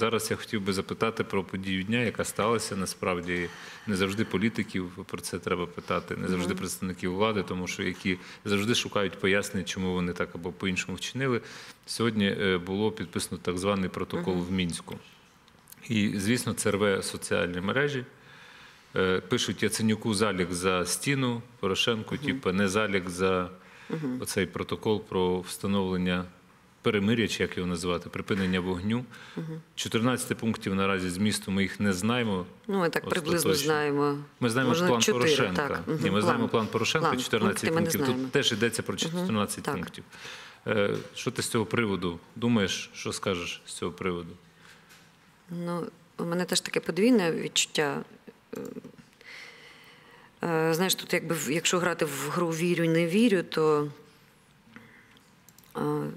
Зараз я хотів би запитати про подію дня, яка сталася. Насправді не завжди політиків про це треба питати, не завжди представників влади, тому що які завжди шукають пояснень, чому вони так або по-іншому вчинили. Сьогодні е, було підписано так званий протокол в Мінську. І, звісно, це рве соціальні мережі. Е, Пишуть Яценюку залік за стіну, Порошенку, типу, не залік за оцей протокол про встановлення перемир'я, чи як його називати, припинення вогню. 14 пунктів наразі змісту ми їх не знаємо. Ну, ми так приблизно знаємо. Ми знаємо Можна план Порошенка. так. Ні, Мгм, ми знаємо план Порошенка, План. 14 Пункти пунктів. Тут теж йдеться про 14 так. пунктів. Е, Що ти з цього приводу думаєш? Що скажеш з цього приводу? Ну, у мене теж таке подвійне відчуття. Е, е, Знаєш, тут якби якщо грати в гру вірю, не вірю, то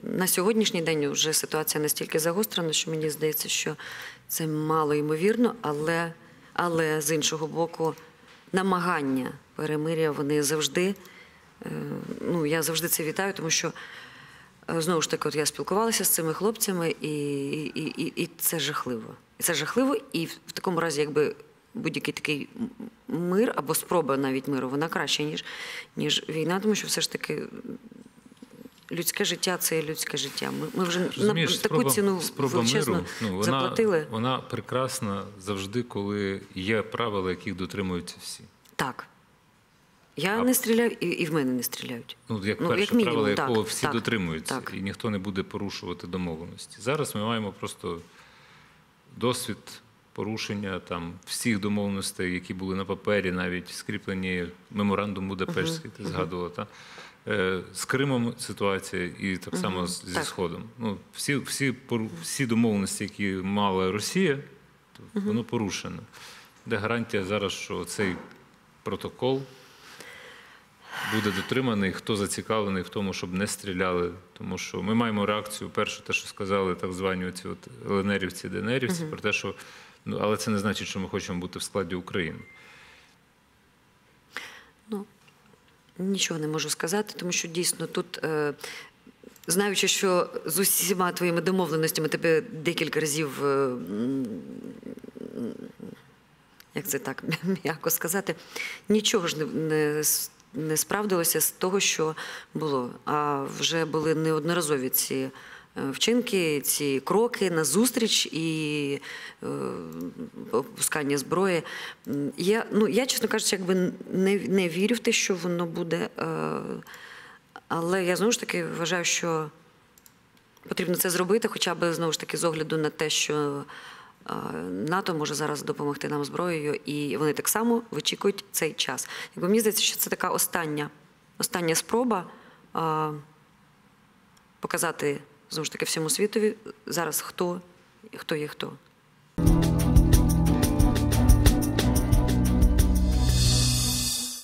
на сьогоднішній день вже ситуація настільки загострена, що мені здається, що це мало ймовірно, але, але з іншого боку, намагання перемиря вони завжди. е, Ну, я завжди це вітаю, тому що Е, Знову ж таки, от я спілкувалася з цими хлопцями, і, і, і, і це жахливо. І це жахливо, і в такому разі, якби будь-який такий мир або спроба навіть миру, вона краще, ніж, ніж війна, тому що все ж таки людське життя це людське життя. Ми, ми вже Розумієш, на таку спроба, ціну спроба величезну миру, ну, вона, заплатили. вона прекрасна завжди, коли є правила, яких дотримуються всі. Так. Я А- не стріляю, і, і в мене не стріляють. Ну, як Ну, перше як мінімум, правило, так, якого всі так, дотримуються, так. і ніхто не буде порушувати домовленості. Зараз ми маємо просто досвід порушення там всіх домовленостей, які були на папері, навіть скріплені меморандум Будапештський, ти згадувала. Та? Е, З Кримом ситуація і так само зі так. Сходом. Ну, всі, всі, всі домовленості, які мала Росія, то воно порушено. Де гарантія зараз, що цей протокол буде дотриманий, хто зацікавлений в тому, щоб не стріляли. Тому що ми маємо реакцію, першу, те, що сказали так звані оці от ЛНРівці, ДНРівці, про те, що ну, але це не значить, що ми хочемо бути в складі України. Ну, нічого не можу сказати, тому що дійсно тут, е, знаючи, що з усіма твоїми домовленостями тебе декілька разів, е, як це так м'яко сказати, нічого ж не, не, не справдилося з того, що було. А вже були неодноразові ці. Е, Вчинки, ці кроки на зустріч і е, опускання зброї. Я, ну, я, чесно кажучи, якби не, не вірю в те, що воно буде. Е, але я знову ж таки вважаю, що потрібно це зробити, хоча б знову ж таки з огляду на те, що НАТО може зараз допомогти нам зброєю, і вони так само вичікують цей час. Якби мені здається, що це така остання, остання спроба е, показати знову ж таки всьому світові зараз хто, хто є хто.